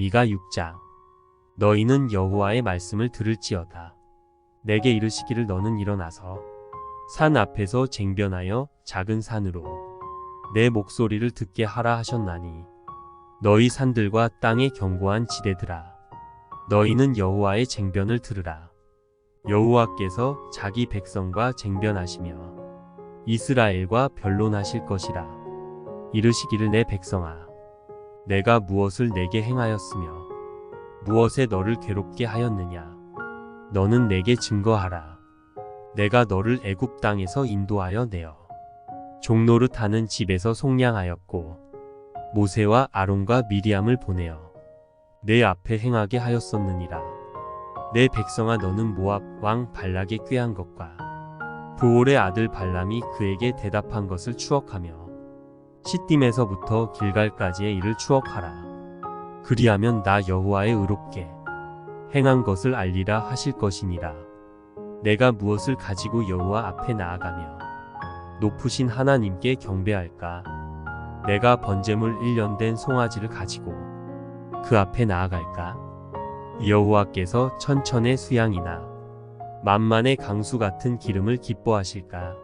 미가 6장. 너희는 여호와의 말씀을 들을지어다. 내게 이르시기를 너는 일어나서 산 앞에서 쟁변하여 작은 산으로 내 목소리를 듣게 하라 하셨나니 너희 산들과 땅의 견고한 지대들아 너희는 여호와의 쟁변을 들으라. 여호와께서 자기 백성과 쟁변하시며 이스라엘과 변론하실 것이라. 이르시기를 내 백성아 내가 무엇을 내게 행하였으며 무엇에 너를 괴롭게 하였느냐? 너는 내게 증거하라. 내가 너를 애굽 땅에서 인도하여 내어 종노릇 하는 집에서 속량하였고 모세와 아론과 미리암을 보내어 내 앞에 행하게 하였었느니라. 내 백성아 너는 모압 왕 발락의 꾀한 것과 부올의 아들 발람이 그에게 대답한 것을 추억하며 시딤에서부터 길갈까지의 일을 추억하라. 그리하면 나 여호와의 의롭게 행한 것을 알리라 하실 것이니라. 내가 무엇을 가지고 여호와 앞에 나아가며 높으신 하나님께 경배할까? 내가 번제물 1년 된 송아지를 가지고 그 앞에 나아갈까? 여호와께서 천천의 수양이나 만만의 강수 같은 기름을 기뻐하실까?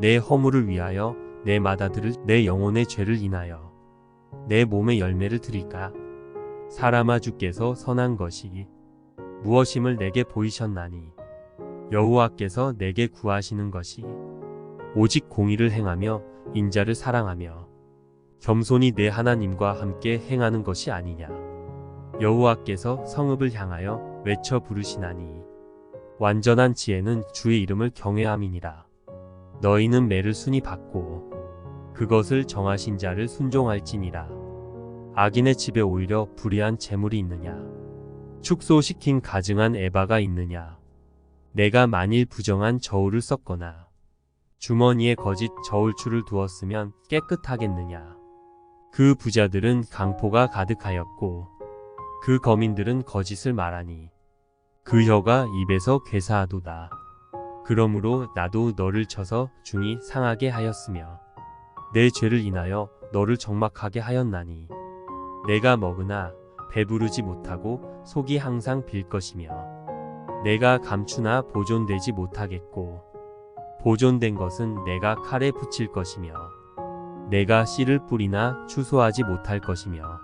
내 허물을 위하여 내 마다들을 내 영혼의 죄를 인하여 내 몸의 열매를 드릴까? 사람아 주께서 선한 것이 무엇임을 내게 보이셨나니? 여호와께서 내게 구하시는 것이 오직 공의를 행하며 인자를 사랑하며 겸손히 내 하나님과 함께 행하는 것이 아니냐? 여호와께서 성읍을 향하여 외쳐 부르시나니 완전한 지혜는 주의 이름을 경외함이니라. 너희는 매를 순히 받고 그것을 정하신 자를 순종할지니라. 악인의 집에 오히려 불의한 재물이 있느냐? 축소시킨 가증한 에바가 있느냐? 내가 만일 부정한 저울을 썼거나 주머니에 거짓 저울추를 두었으면 깨끗하겠느냐? 그 부자들은 강포가 가득하였고 그 거민들은 거짓을 말하니 그 혀가 입에서 괴사하도다. 그러므로 나도 너를 쳐서 중이 상하게 하였으며 내 죄를 인하여 너를 적막하게 하였나니. 내가 먹으나 배부르지 못하고 속이 항상 빌 것이며 내가 감추나 보존되지 못하겠고 보존된 것은 내가 칼에 붙일 것이며 내가 씨를 뿌리나 추수하지 못할 것이며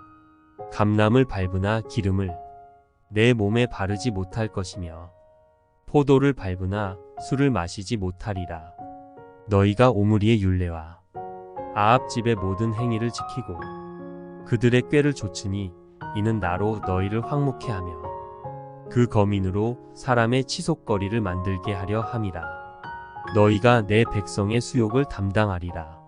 감람을 밟으나 기름을 내 몸에 바르지 못할 것이며 포도를 밟으나 술을 마시지 못하리라. 너희가 오므리의 율례와 아합 집의 모든 행위를 지키고 그들의 꾀를 좇으니 이는 나로 너희를 황묵해 하며 그 거민으로 사람의 치속거리를 만들게 하려 함이라. 너희가 내 백성의 수욕을 담당하리라